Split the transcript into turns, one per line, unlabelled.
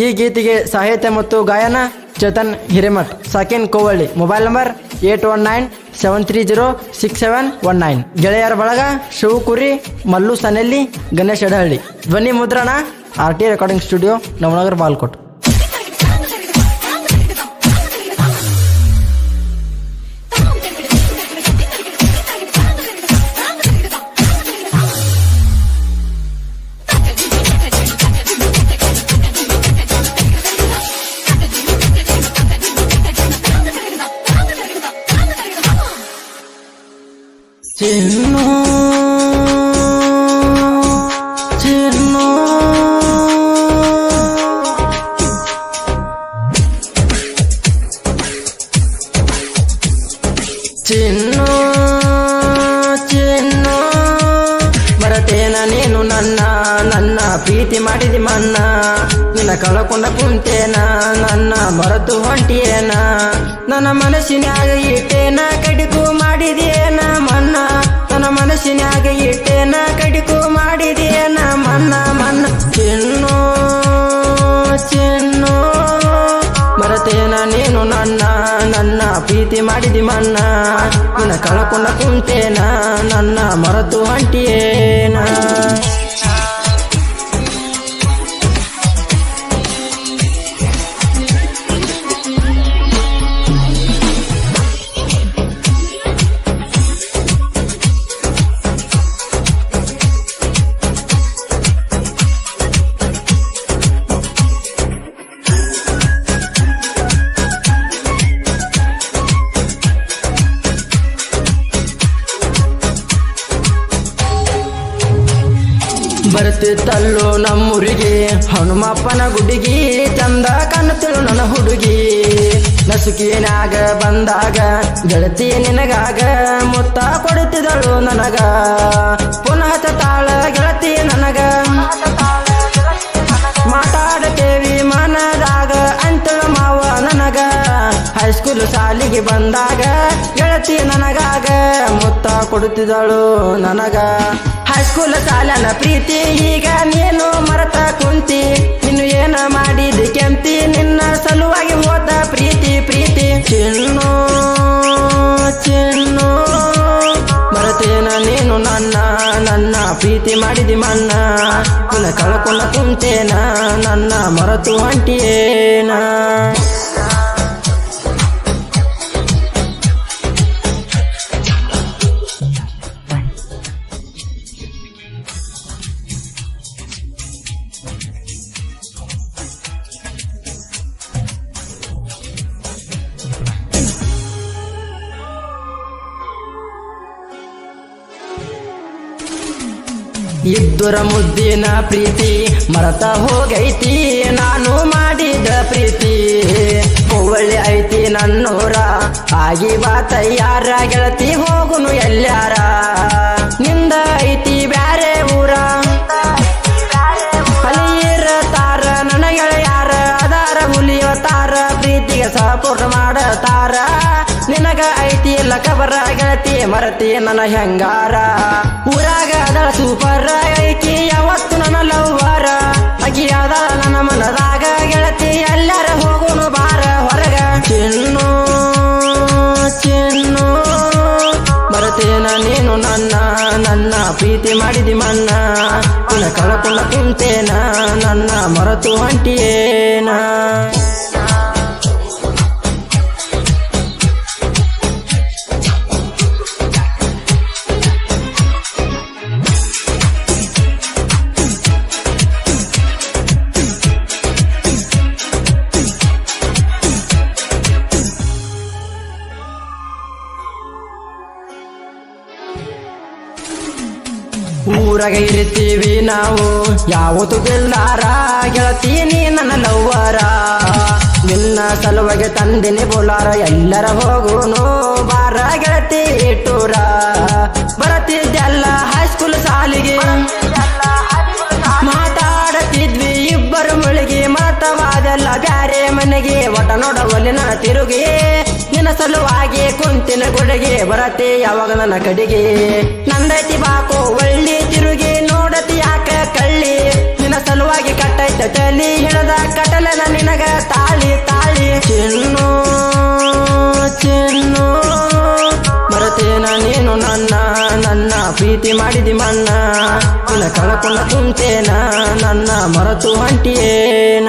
ಈ ಗೀತೆಗೆ ಸಾಹಿತ್ಯ ಮತ್ತು ಗಾಯನ Chetan Hiremath, ಸಾಕಿನ್ Kovalli. Mobile number eight one nine, seven three zero, six seven one nine. ಗೆಳೆಯರ ಬಳಗ ಶಿವಕುರಿ, ಮಲ್ಲು ಸನೆಲ್ಲಿ, ಗಣೇಶ್ ಎಡಹಳ್ಳಿ. ಧ್ವನಿ ಮುದ್ರಣ, R T recording studio, Navanagar Bagalkot. ಚಿನ್ನು ಚಿನ್ನು ಬರತೇನ ನೀನು ನನ್ನ ನನ್ನ ಪ್ರೀತಿ ಮಾಡಿದಿ ಮನ್ನ. ನಿನ್ನ ಕಳಕೊಂಡ ಕುಂತೇನ, ನನ್ನ ಮರೆತು ಹೊಂಟಿಯೇನ. ನನ್ನ ಮನಸ್ಸಿನಾಗ ಇಟ್ಟೇನ, ಕಡಿಕು ಮಾಡಿದೇನ ಮನ್ನ. ನನ್ನ ಮನಸ್ಸಿನಾಗ ಇಟ್ಟೇನ, ಕಡಿಕು ಮಾಡಿದೇನ ನನ್ನ ಪ್ರೀತಿ ಮಾಡಿದಿ ಮನ್ನ. ನಿನ್ನ ಕಳಕೊಂಡ ಕುಂತೇನ ನನ್ನ ಮರೆತು ಹೊಂಟಿಯೇನ ಬರ್ತಿತ್ತಲ್ಲೋ ನಮ್ಮೂರಿಗೆ. ಹನುಮಪ್ಪನ ಗುಡಿಗಿ ಚಂದ ಕಾಣುತ್ತಳು ನನ್ನ ಹುಡುಗಿ. ನಸುಕಿನಾಗ ಬಂದಾಗ ಗೆಳತಿ ನಿನಗಾಗ ಮುತ್ತ ಕೊಡುತ್ತಿದ್ದಳು ನನಗ. ಹೈಸ್ಕೂಲ್ ಶಾಲಿಗೆ ಬಂದಾಗ ಗೆಳತಿ ನನಗಾಗ ಮುತ್ತ ಕೊಡುತ್ತಿದ್ದಳು ನನಗ. ಹೈಸ್ಕೂಲ್ ಶಾಲನ ಪ್ರೀತಿ, ಈಗ ನೀನು ಮರತ ಕುಂತಿ. ನೀನು ಏನ ಮಾಡಿದ ಕೆಂತಿ ನಿನ್ನ ಸಲುವಾಗಿ ಹೋದ ಪ್ರೀತಿ ಪ್ರೀತಿ. ಚಿನ್ನು ಚಿನ್ನು, ಮರತೇನ ನೀನು ನನ್ನ ನನ್ನ ಪ್ರೀತಿ ಮಾಡಿದಿ ಮನ್ನ. ಕಳಕೊಂಡ ಕಳ್ಕೊಂಡ ಕುಂತೇನ ನನ್ನ ಮರತು ಹೊಂಟಿಯೇನ ಇದ್ದುರ ಮುದ್ದಿನ ಪ್ರೀತಿ, ಮರತ ಹೋಗೈತಿ, ನಾನು ಮಾಡಿದ ಪ್ರೀತಿ. ಕೋವಳ್ಳಿ ಐತಿ ನನ್ನೂರ, ಆಗಿ ಬಾ ಯಾರ ಗೆಳತಿ ಹೋಗುನು ಎಲ್ಲಾರ ನಿಂದ ಐತಿ ಬ್ಯಾರೆ ಊರ ತಾರ ಗೆಳೆಯಾರ ಅದಾರ ಹುಲಿಯ ತಾರ, ಪ್ರೀತಿಗೆ ಸಪೋರ್ಟ್ ಮಾಡತಾರ. ನಿನಗ ಐತಿ ಲಕಬರ ಗೆಳತಿ, ಮರತಿ ನನ್ನ ಹೆಂಗಾರ? ಊರಾಗ ಅದಳ ಸೂಪರ್ ಐತಿ, ಯಾವತ್ತು ನನ್ನ ಲವ್ವಾರ? ಅಗಿ ಅದಳ ನನ್ನ ಮನದಾಗ ಗೆಳತಿ, ಎಲ್ಲರ ಹೋಗುನು ಬಾರ ಹೊರಗ. ಚಿನ್ನು ಚಿನ್ನು ಬರತೇನ ನೀನು ನನ್ನ ನನ್ನ ಪ್ರೀತಿ ಮಾಡಿದಿ ಮನ್ನ. ಕಳಕೊಂಡ ಕುಂತೇನಾ ನನ್ನ ಮರತು ಹೊಂಟಿಯೇನ ಊರಾಗ ಇರ್ತೀವಿ ನಾವು. ಯಾವತ್ತು ಬೆಲ್ಲಾರ ಗೆಳತೀನಿ ನನ್ನ ಲವ್ವರ. ನಿನ್ನ ಸಲುವಾಗಿ ತಂದಿನಿ ಬೋಲಾರ, ಎಲ್ಲರ ಹೋಗುನು ಬಾರ ಗೆಳತಿ ಟೂರ ಬರತಿದ್ದೆಲ್ಲ ಹೈಸ್ಕೂಲ್ ಸಾಲಿಗೆ. ಮಾತಾಡತಿದ್ವಿ ಇಬ್ಬರು ಮುಳುಗಿ, ಮಾತವಾದೆಲ್ಲ ಬ್ಯಾರೆ ಮನೆಗೆ. ಒಟ ನೋಡವಲ್ಲಿ ನನ್ನ ತಿರುಗಿ. ನಿನ್ನ ಸಲುವಾಗಿ ಕುಂತಿನ ಗುಡಿಗೆ ಬರತೆ ಯಾವಾಗ ನನ್ನ ಕಡೆಗೆ. ನಂದೈತಿ ಬಾಕು, ಒಳ್ಳಿ ತಿರುಗಿ ನೋಡತಿ ಯಾಕ ಕಳ್ಳಿ. ನಿನ್ನ ಸಲುವಾಗಿ ಕಟ್ಟೈತ ತಲಿ, ಹಿಡದ ಕಟಲ ನಿನಗ ತಾಳಿ ತಾಳಿ. ಚೆನ್ನು ಚೆನ್ನು ಬರತೇನ ನೀನು ನನ್ನ ನನ್ನ ಪ್ರೀತಿ ಮಾಡಿದಿ ಮನ್ನ. ನಿನ್ನ ಕಳಕೊಂಡ ಕುಂತೇನ ನನ್ನ ಮರತು ಹೊಂಟಿಯೇನ